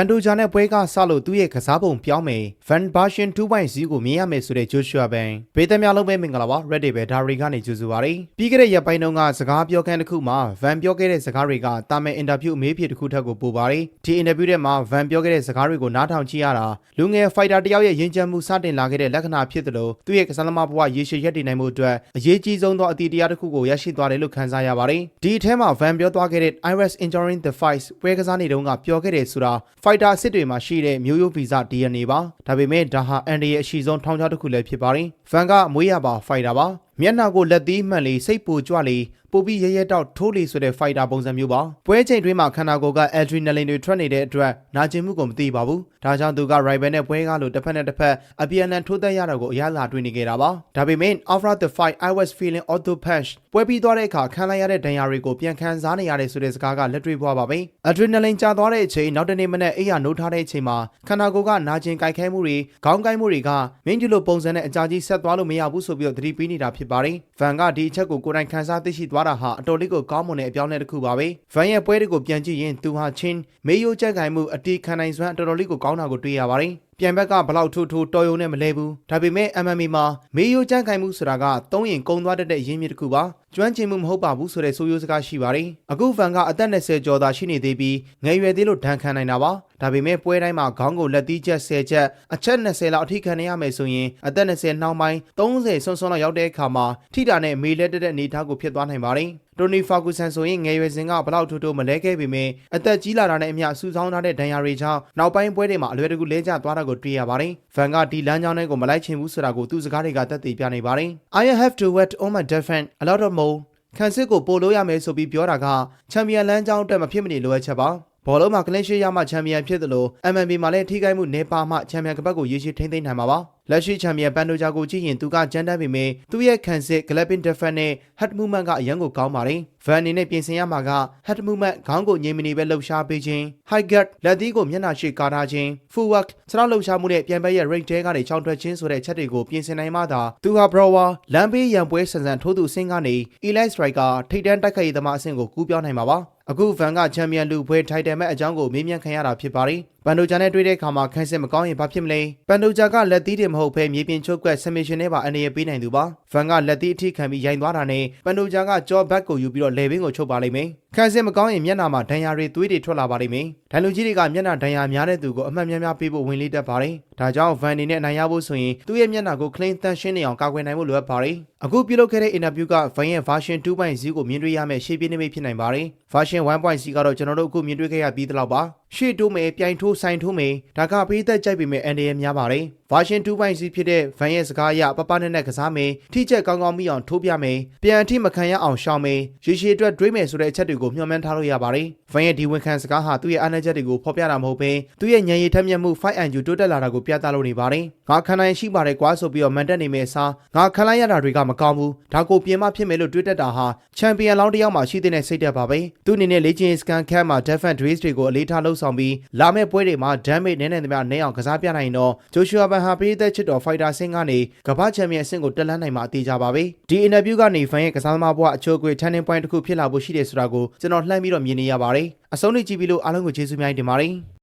န်တိုဂျာနဲ့ပွဲကဆလို့သူ့ရဲ့ကစားပုံပြောင်းမယ် Van Version 2.0ကိုမြင်ရမယ်ဆိုတဲ့ Joshua Ban ဘေးသက်များလုံးပဲမင်္ဂလာပါ Reddit ပဲဒါရီကနေကြိုဆိုပါရစေပြီးခဲ့တဲ့ရက်ပိုင်းတုန်းကစကားပြောခန်းတစ်ခုမှာ Van ပြောခဲ့တဲ့စကားတွေကတာမန်အင်တာဗျူးအမေးဖြေတစ်ခုထက်ကိုပိုပါတယ်ဒီအင်တာဗျူးထဲမှာ Van ပြောခဲ့တဲ့စကားတွေကိုနားထောင်ကြည့်ရတာလူငယ် fighter တစ်ယောက်ရဲ့ရင်ကျမှုစတင်လာခဲ့တဲ့လက္ခဏာဖြစ်တယ်လို့သူ့ရဲ့ကစားသမားဘဝရေရှည်ရပ်တည်နိုင်မှုအတွက်အရေးကြီးဆုံးသောအတီတရားတစ်ခုကိုရရှိသွားတယ်လို့ခန်းစားရပါတယ်ဒီအထဲမှာ Van ပြောသွားခဲ့တဲ့ Iris enjoying the fight ပွဲကစားနေတုန်းကပြောခဲ့တယ်ဆိုတာ fighter စစ်တွေမှာရှိတဲ့မျိုးရိုးဗီဇ DNA ပါဒါပေမဲ့ဒါဟာအန်ဒီရဲ့အရှိဆုံးထောင်ချောက်တစ်ခုလည်းဖြစ်ပါတယ်။ Van ကမွေးရပါ fighter ပါ မျက်နှာကိုလက်သီးမှန်လေစိတ်ပူကြွလေပိုပြီးရဲရဲတောက်ထိုးလေဆိုတဲ့ fighter ပုံစံမျိုးပါပွဲချိန်တွင်းမှာခန္ဓာကိုယ်က adrenaline တွေထွက်နေတဲ့အတွက်နာကျင်မှုကိုမသိပါဘူးဒါကြောင့်သူက rival နဲ့ပွဲကားလို့တစ်ဖက်နဲ့တစ်ဖက်အပြန်အလှန်ထိုးသက်ရတာကိုအရသာတွေ့နေကြတာပါဒါပေမဲ့ after the fight I was feeling auto punch ပွဲပြီးသွားတဲ့အခါခံလိုက်ရတဲ့ဒဏ်ရာတွေကိုပြန်ခံစားနေရတယ်ဆိုတဲ့စကားကလက်တွေ့ပွားပါပဲ adrenaline ကျသွားတဲ့အချိန်နောက်တနေ့မနေ့အိယာနိုးထားတဲ့အချိန်မှာခန္ဓာကိုယ်ကနာကျင်ကြိုက်ခဲမှုတွေခေါင်းကိုက်မှုတွေကမင်းဒီလိုပုံစံနဲ့အကြာကြီးဆက်သွားလို့မရဘူးဆိုပြီးတော့သတိပေးနေတာဖြစ်ပါတယ်ဗန်ကဒီအချက်ကိုကိုယ်တိုင်ခန်းစားသိရှိသွားတာဟာအတော်လေးကိုကောင်းမွန်တဲ့အပြောင်းအလဲတစ်ခုပါပဲဗန်ရဲ့ပွဲတွေကိုပြန်ကြည့်ရင်သူဟာချင်းမေယိုကြက်ခိုင်မှုအတီးခံနိုင်စွမ်းအတော်တော်လေးကိုကောင်းတာကိုတွေ့ရပါတယ်ပြန်ဘက်ကဘလောက်ထိုးထိုးတော်ရုံနဲ့မလဲဘူးဒါပေမဲ့ MMA မှာမေယိုကြန့်ခိုင်မှုဆိုတာကသုံးရင်ကုံသွားတတ်တဲ့ရင်းမြစ်တစ်ခုပါကျွမ်းကျင်မှုမဟုတ်ပါဘူးဆိုတဲ့ဆိုးရိုးစကားရှိပါတယ်အခုဖန်ကအသက်20ကျော်သာရှိနေသေးပြီးငယ်ရွယ်သေးလို့ဒဏ်ခံနိုင်တာပါဒါပေမဲ့ပွဲတိုင်းမှာခေါင်းကိုလက်သီးချက်10ချက်အချက်20လောက်အထိခံရမယ်ဆိုရင်အသက်20နှောင်းပိုင်း30ဆွန်းဆွန်းလောက်ရောက်တဲ့အခါမှာထိတာနဲ့မေလက်တက်တဲ့အနေအထားကိုဖြစ်သွားနိုင်ပါတယ်တိုနီဖာကူဆန်ဆိုရင်ငယ်ရွယ်စဉ်ကဘလောက်ထိုးထိုးမလဲခဲ့ပေမဲ့အသက်ကြီးလာတာနဲ့အမျှစူးစောင်းထားတဲ့ဒဏ်ရာတွေကြောင့်နောက်ပိုင်းပွဲတွေမှာအလွယ်တကူလဲကျသွားတာကိုတွေ့ရပါတယ်။ဗန်ကဒီလမ်းကြောင်းတွေကိုမလိုက်ချင်ဘူးဆိုတာကိုသူ့စကားတွေကသက်သေပြနေပါတယ်။ I have to work on my defense a lot of more ခန်းစစ်ကိုပို့လို့ရမယ်ဆိုပြီးပြောတာကချန်ပီယံလမ်းကြောင်းအတွက်မဖြစ်မနေလိုအပ်ချက်ပါ ဘောလုံးမှာကလင်းရှိရမှချန်ပီယံဖြစ်တယ်လို့ MMB မှာလည်းထိခိုက်မှုနေပါမှချန်ပီယံကပတ်ကိုရေရှည်ထိန်းသိမ်းနိုင်မှာပါလက်ရှိချန်ပီယံပန်တိုဂျာကိုကြည့်ရင်သူကကြမ်းတမ်းပေမဲ့သူ့ရဲ့ခံစစ် Galloping Defense နဲ့ Head Movement ကအရန်ကိုကောင်းပါတယ်။ Van အနေနဲ့ပြင်ဆင်ရမှာက Head Movement ခေါင်းကိုငြိမ်မနေပဲလှုပ်ရှားပေးခြင်း High Guard လက်သီးကိုမျက်နှာရှိကာထားခြင်း Footwork စနောက်လှုပ်ရှားမှုနဲ့ပြန်ဘက်ရဲ့ range တဲကနေချောင်းထွက်ခြင်းဆိုတဲ့ချက်တွေကိုပြင်ဆင်နိုင်မှသာသူဟာ Brower လမ်းဘေးရန်ပွဲဆန်ဆန်ထိုးသူအဆင့်ကနေ Elite Striker ထိပ်တန်းတိုက်ခိုက်ရေးသမားအဆင့်ကိုကူးပြောင်းနိုင်မှာပါ။ အခုဗန်ကချန်ပီယံလူပွဲထိုက်တယ်မဲ့အကြောင်းကိုမေးမြန်းခံရတာဖြစ်ပါတယ်။ပန်ဒိုဂျာနဲ့တွေ့တဲ့အခါမှာခန်းစစ်မကောင်းရင်ဘာဖြစ်မလဲ။ပန်ဒိုဂျာကလက်သီးတွေမဟုတ်ဘဲမြေပြင်ချုပ်ကွက်ဆမစ်ရှင်နဲ့ပါအနေရပေးနိုင်သူပါ။ဗန်ကလက်သီးအထိခံပြီးရိုင်သွားတာနဲ့ပန်ဒိုဂျာကကြောဘက်ကိုယူပြီးတော့လေဘင်းကိုချုပ်ပါလိမ့်မယ်။ခန်းစစ်မကောင်းရင်မျက်နှာမှာဒဏ်ရာတွေသွေးတွေထွက်လာပါလိမ့်မယ်။ဒဏ်လူကြီးတွေကမျက်နှာဒဏ်ရာများတဲ့သူကိုအမှတ်များများပေးဖို့ဝင်လေးတက်ပါတယ်။ဒါကြောင့်ဗန်နေနဲ့နိုင်ရဖို့ဆိုရင်သူ့ရဲ့မျက်နှာကိုကလင်းတန်ရှင်းနေအောင်ကာကွယ်နိုင်ဖို့လိုအပ်ပါတယ်။အခုပြုလုပ်ခဲ့တဲ့အင်တာဗျူးကဗန်ရဲ့ version 2.0ကိုမြင်တွေ့ရမယ့်ရှေ့ပြေးနေမိဖြစ်နိုင်ပါတယ်။ version 1.0ကတော့ကျွန်တော်တို့အခုမြင်တွေ့ခဲ့ရပြီးသလောက်ပါ။ရှေ့တိုးမယ်ပြိုင်ထိုးဆိုင်ထိုးမယ်ဒါကပေးသက်ကြိုက်ပေမဲ့အန်ဒီရများပါတယ်။ version 2.0ဖြစ်တဲ့ van ရဲ့စကားအရပပနဲ့နဲ့ကစားမယ်ထိချက်ကောင်းကောင်းမိအောင်ထိုးပြမယ်ပြန်အထိမခံရအောင်ရှောင်မယ်ရေရှည်အတွက်တွေးမယ်ဆိုတဲ့အချက်တွေကိုမျှော်မှန်းထားလို့ရပါတယ်။ van ရဲ့ဒီဝန်ခံစကားဟာသူ့ရဲ့အားနည်းချက်တွေကိုဖော်ပြတာမဟုတ်ဘဲသူ့ရဲ့ဉာဏ်ရည်ထက်မြက်မှု 5IQ တိုးတက်လာတာကိုပြသလို့နေပါတယ်။ငါခံနိုင်ရှိပါတယ်ကွာဆိုပြီးတော့မန်တက်နေမယ့်အစားငါခံလိုက်ရတာတွေကမကောင်းဘူးဒါကိုပြင်မဖြစ်မယ်လို့တွေးတက်တာဟာချန်ပီယံလောင်းတစ်ယောက်မှရှိတဲ့စိတ်တက်ပါပဲ။သူ့အနေနဲ့လေ့ကျင့်စကန်ခန်းမှာ defense race တွေကိုအလေးထားလှုပ်ဆောင်ပြီးလာမယ့်ပွဲတွေမှာ damage နည်းနည်းသမျှနည်းအောင်ကစားပြနိုင်တော့ဂျိုရှူအာဘန်ဟာပေးသက်ချစ်တော် fighter ဆင်းကနေကမ္ဘာချန်ပီယံအဆင့်ကိုတက်လှမ်းနိုင်မှာအသေးကြပါပဲဒီအင်တာဗျူးကနေဖန်ရဲ့ကစားသမားဘဝအချိုးအကွေ turning point တစ်ခုဖြစ်လာဖို့ရှိတယ်ဆိုတာကိုကျွန်တော်လှမ်းပြီးတော့မြင်နေရပါတယ်အဆုံးထိကြည့်ပြီးလို့အားလုံးကိုကျေးဇူးများတင်ပါတယ်